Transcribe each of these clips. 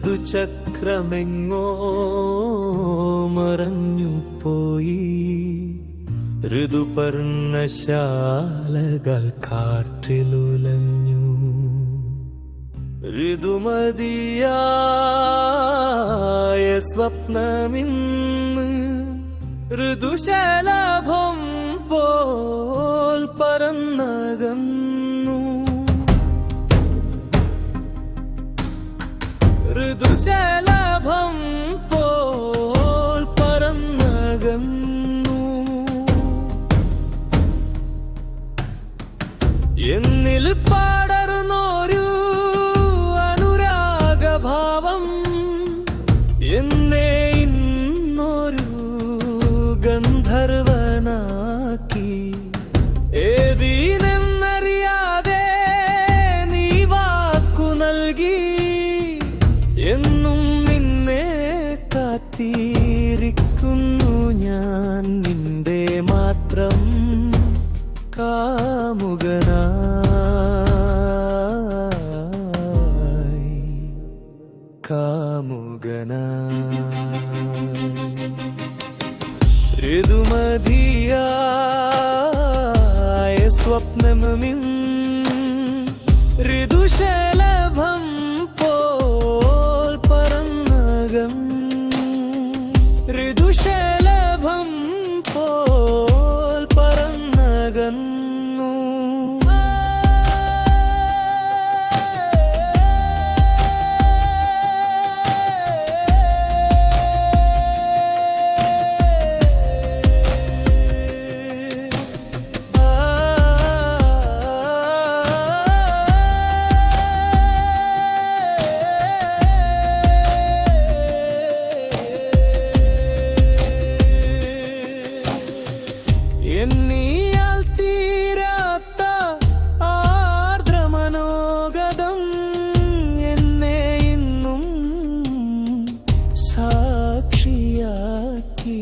ഋതുചക്രമെങ്ങോ മറഞ്ഞു പോയി ഋതുപർണശാലകൾ കാറ്റിലുലഞ്ഞു. ഋതുമതിയായ സ്വപ്നമിന്ന് ഋതുശലഭം പോൽ പറന്നകന്നു. ഋതുശലഭം പോൽ എന്നിൽ അനുരാഗഭാവം ഗന്ധർവനാക്കി കാത്തിരിക്കുന്നു ഞാൻ നിന്റെ മാത്രം കാമുകന കാമുകന ഋതുമതിയായ സ്വപ്നമിൻ ഋതുശലഭം ഋതുശലഭം സാക്ഷിയാക്കി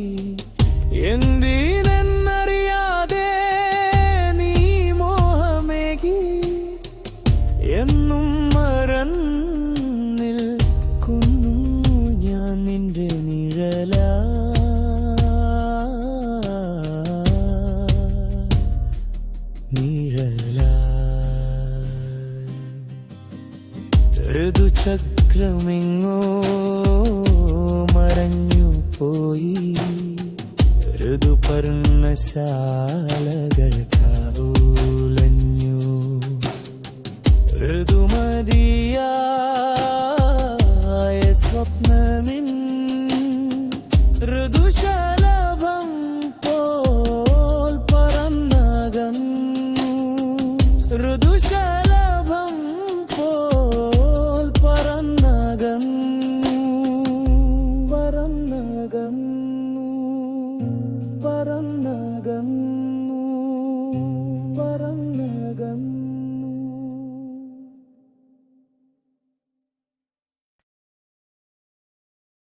എന്തിനെന്നറിയാതെ നീ മോഹമേകി. എന്നും മറന്നിൽ കുന്നു ഞാൻ നിന്റെ നിഴല. നിഴലായി ഋതുചക്രമെങ്ങോ ഋതുപർണശാലകൾ കാവൂലഞ്ഞു. ഋതുമതിയായ സ്വപ്നമിൻ ഋതുശലഭം പോൽ പറന്നകന്നു. ഋതുശല